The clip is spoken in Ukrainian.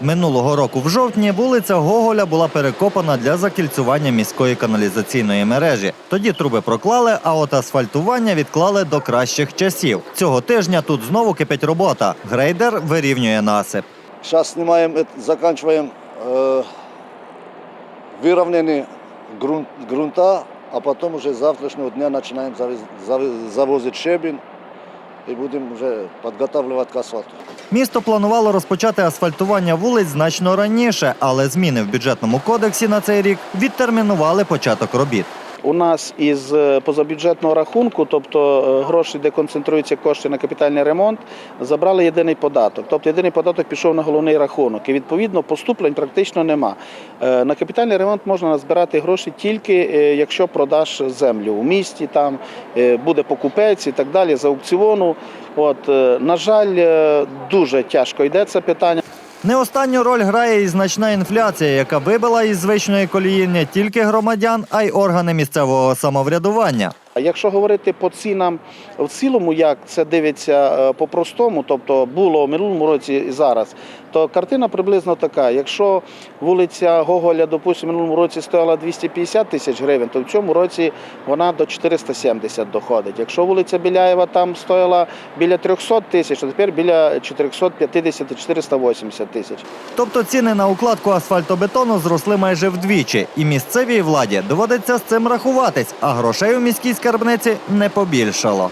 Минулого року в жовтні вулиця Гоголя була перекопана для закільцювання міської каналізаційної мережі. Тоді труби проклали, а от асфальтування відклали до кращих часів. Цього тижня тут знову кипить робота. Грейдер вирівнює насип. Сейчас снимаем, это- заканчиваем э, выровнение грунт, грунта, а потом уже с завтрашнего дня начинаем завез- завез- завозить щебень и будем уже подготавливать к асфальту. Місто планувало розпочати асфальтування вулиць значно раніше, але зміни в бюджетному кодексі на цей рік відтермінували початок робіт. У нас із е, позабюджетного рахунку, тобто е, гроші, де концентруються кошти на капітальний ремонт, забрали єдиний податок. Тобто єдиний податок пішов на головний рахунок. І відповідно поступлень практично нема. Е, На капітальний ремонт можна назбирати гроші тільки якщо продаш землю у місті, там буде покупець і так далі з аукціону. От на жаль, дуже тяжко йде це питання. Не останню роль грає і значна інфляція, яка вибила із звичної колії не тільки громадян, а й органи місцевого самоврядування. Якщо говорити по цінам в цілому, як це дивиться е, по-простому, тобто було в минулому році і зараз, то картина приблизно така. Якщо вулиця Гоголя, допустимо, минулому році стояла 250 тисяч гривень, то в цьому році вона до 470 доходить. Якщо вулиця Біляєва там стояла біля 300 тисяч, то тепер біля 450-480 тисяч. Тобто ціни на укладку асфальтобетону зросли майже вдвічі, і місцевій владі доводиться з цим рахуватись, а грошей у міській скарбниці не побільшало.